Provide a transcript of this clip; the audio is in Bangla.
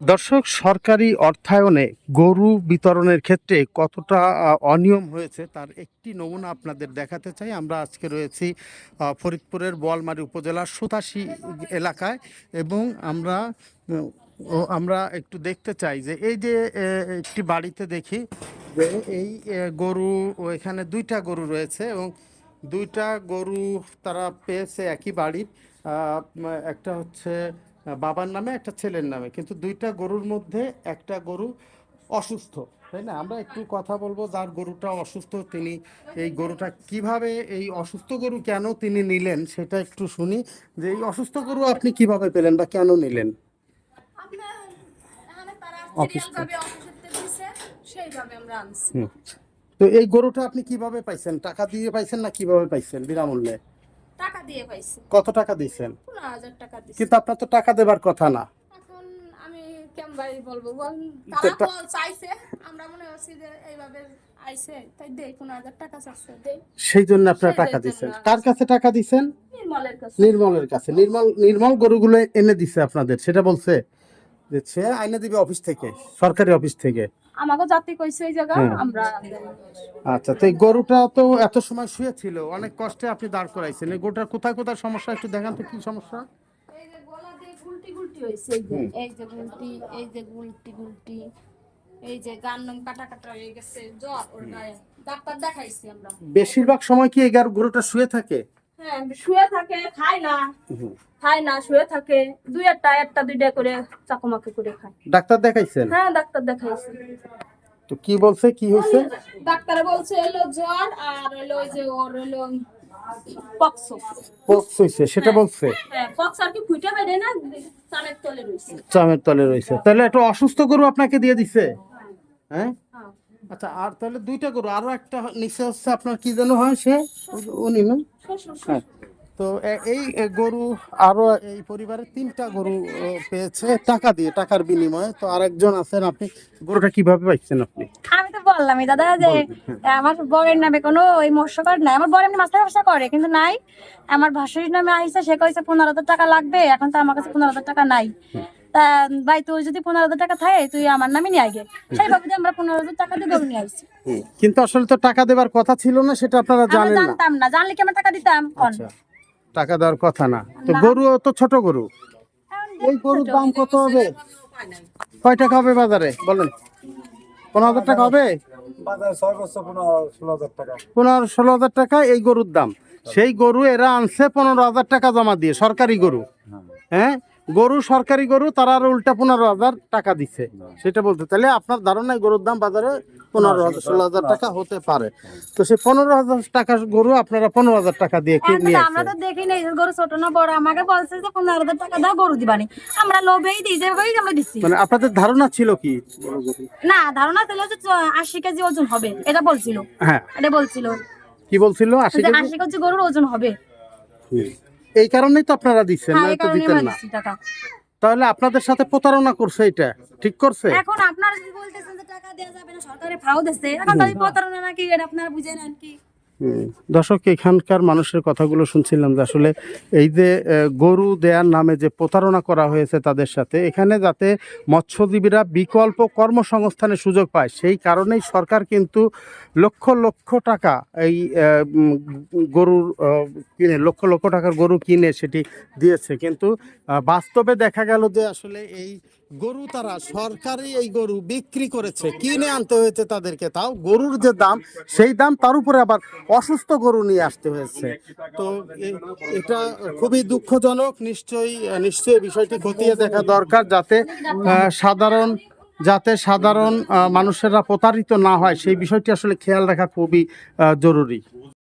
দর্শক, সরকারি অর্থায়নে গরু বিতরণের ক্ষেত্রে কতটা অনিয়ম হয়েছে তার একটি নমুনা আপনাদের দেখাতে চাই। আমরা আজকে রয়েছি ফরিদপুরের বোয়ালমারী উপজেলার সুতাশি এলাকায় এবং আমরা আমরা একটু দেখতে চাই যে এই যে একটি বাড়িতে দেখি যে এই গরু এখানে দুইটা গরু রয়েছে এবং দুইটা গরু তারা পেয়েছে একই বাড়ির। একটা হচ্ছে বাবার নামে একটা ছেলের নামে। কিন্তু দুইটা গরুর মধ্যে একটা গরু অসুস্থ তাই না? আমরা একটু কথা বলব যার গরুটা অসুস্থ তিনি এই গরুটা কীভাবে এই অসুস্থ গরু কেন তিনি নিলেন সেটা একটু শুনি। যে এই অসুস্থ গরু আপনি কীভাবে পেলেন বা কেন নিলেন। তো এই গরুটা আপনি কীভাবে পাইছেন? টাকা দিয়ে পাইছেন না কীভাবে পাইছেন বিনামূল্যে? টাকা দিয়ে পাইছি। কত টাকা দিয়েছেন? পনেরো হাজার টাকা দিয়েছি কিন্তু আপনার তো টাকা দেবার কথা না। এখন আমি বলব? বল তারা চাইছে। আমরা মনে হচ্ছি যে এইভাবে আইছে তাই দেই পনেরো হাজার টাকা চাচ্ছে দেই সেই জন্য আপনারা টাকা দিয়েছেন। কার কাছে টাকা দিচ্ছেন নির্মলের কাছে। নির্মলের কাছে। নির্মল নির্মল গরুগুলো এনে দিছে আপনাদের সেটা বলছে? যে সে আইনে দিবে অফিস থেকে সরকারি অফিস থেকে। আমাকে জাতি কইছে এই জায়গা। আমরা আচ্ছা তো এই গরুটা তো এত সময় শুয়ে ছিল অনেক কষ্টে আপনি দাঁড় করাইছেন। এই গরুটার কোথায় কোথায় সমস্যা একটু দেখান তো কি সমস্যা? এই যে গলা দিয়ে গুলটি গুলটি হইছে এই যে এই যে গুলটি এই যে গুলটি গুলটি এই যে গান নং কাটা কাটা হয়ে গেছে জ্বর ওর গায়ে। ডাক্তার দেখাইছি আমরা। বেশিরভাগ সময় কি এই গরুটা শুয়ে থাকে? শুয়ে থাকে খায় না। খায় না শুয়ে থাকে। দুই একটা একটা দুইটা করে চাকুমাকি করে খায়। ডাক্তার দেখাইছেন? হ্যাঁ ডাক্তার দেখাইছি। তো কি বলছে কি হয়েছে ডাক্তার বলছে এলো জ্বর আর হলো ওই যে ওর হলো পক্স। পক্স সেটা বলছে? হ্যাঁ পক্স আর কি ফুটে বেড়ে না তলে চামের তলে রয়েছে তাহলে একটা অসুস্থ গরু আপনাকে দিয়ে দিছে? হ্যাঁ। হ্যাঁ? আচ্ছা আর তাহলে দুইটা গরু আরও একটা নিচে হচ্ছে আপনার কি যেন হয় সে? উনি না? হ্যাঁ। তো এই গরু আরও এই পরিবারের তিনটা গরু পেয়েছে টাকা দিয়ে টাকার বিনিময়ে। তো আরেকজন আছেন আপনি গরুটা কীভাবে পাইছেন আপনি? আমি তো বললামই দাদা যে আমার বরের নামে কোনো ওই মৎস্যকর নাই। আমার বর এমনি মাছের ব্যবসা করে কিন্তু নাই। আমার ভাসুরির নামে আইসা সে কইছে পনেরো হাজার টাকা লাগবে। এখন তো আমার কাছে পনেরো হাজার টাকা নাই। তা ভাই তুই যদি পনেরো হাজার টাকা থাকে তুই আমার নামে নিয়ে আগে। সেইভাবে যে আমরা পনেরো হাজার টাকা দিয়ে গরু নিয়ে আসছি কিন্তু আসলে তো টাকা দেবার কথা ছিল না সেটা আপনারা জানেন না। জানতাম না। জানলে কি আমরা টাকা দিতাম? কোন? আচ্ছা। টাকা দেওয়ার কথা না। তো গরু তো ছোট গরু। এই গরুর দাম কত হবে? কয় টাকা হবে বাজারে? বলেন। পনেরো হাজার টাকা হবে? পনেরো ষোলো হাজার টাকা। পনেরো ষোলো হাজার টাকা এই গরুর দাম। সেই গরু এরা আনছে পনেরো হাজার টাকা জমা দিয়ে সরকারি গরু। হ্যাঁ? গরু সরকারি গরু তারা আর উল্টা পনেরো হাজার টাকা দিচ্ছে সেটা বলতে তাহলে আপনার ধারণায় গরুর দাম বাজারে পনেরো হাজার ষোলো হাজার টাকা হতে পারে। তো সেই পনেরো হাজার টাকা গরু আপনারা পনেরো হাজার টাকা দিয়ে নিয়ে আমরা তো দেখি নাই গরু ছোট না বড়। আমাকে বলছে যে পনেরো হাজার টাকা দাও গরু দিবানি। আমরা লোভেই দিই যেভাবেই আমরা দিচ্ছি মানে আপনাদের ধারণা ছিল কি? না ধারণা ছিল যে আশি কেজি ওজন হবে এটা বলছিল। হ্যাঁ। এটা বলছিল। কি বলছিল? আশি কেজি? আশি কেজি গরুর ওজন হবে। এই কারণেই তো আপনারা দিচ্ছেন না এই নয়তো দিতেন না। তাহলে আপনাদের সাথে প্রতারণা করছে এটা ঠিক করছে? এখন আপনারা যদি বলতেছেন যে টাকা দেওয়া যাবে না সরকারে ফাও দিচ্ছে এখন তাহলে প্রতারণা নাকি এটা আপনারা বুঝে নেন কি। দর্শক, এখানকার মানুষের কথাগুলো শুনছিলাম যে আসলে এই যে গরু দেয়ার নামে যে প্রতারণা করা হয়েছে তাদের সাথে, এখানে যাতে মৎস্যজীবীরা বিকল্প কর্মসংস্থানের সুযোগ পায়, সেই কারণেই সরকার কিন্তু লক্ষ লক্ষ টাকা এই গরুর কিনে, লক্ষ লক্ষ টাকার গরু কিনে সেটি দিয়েছে। কিন্তু বাস্তবে দেখা গেল যে আসলে এই গরু তারা সরকারি এই গরু বিক্রি করেছে, কিনে আনতে হয়েছে তাদেরকে, তাও গরুর যে দাম, সেই দাম তার উপরে আবার অসুস্থ গরু নিয়ে আসতে হয়েছে। তো এটা খুবই দুঃখজনক, নিশ্চয়ই নিশ্চয়ই বিষয়টি খতিয়ে দেখা দরকার যাতে সাধারণ যাতে সাধারণ মানুষেরা প্রতারিত না হয়, সেই বিষয়টি আসলে খেয়াল রাখা খুবই জরুরি।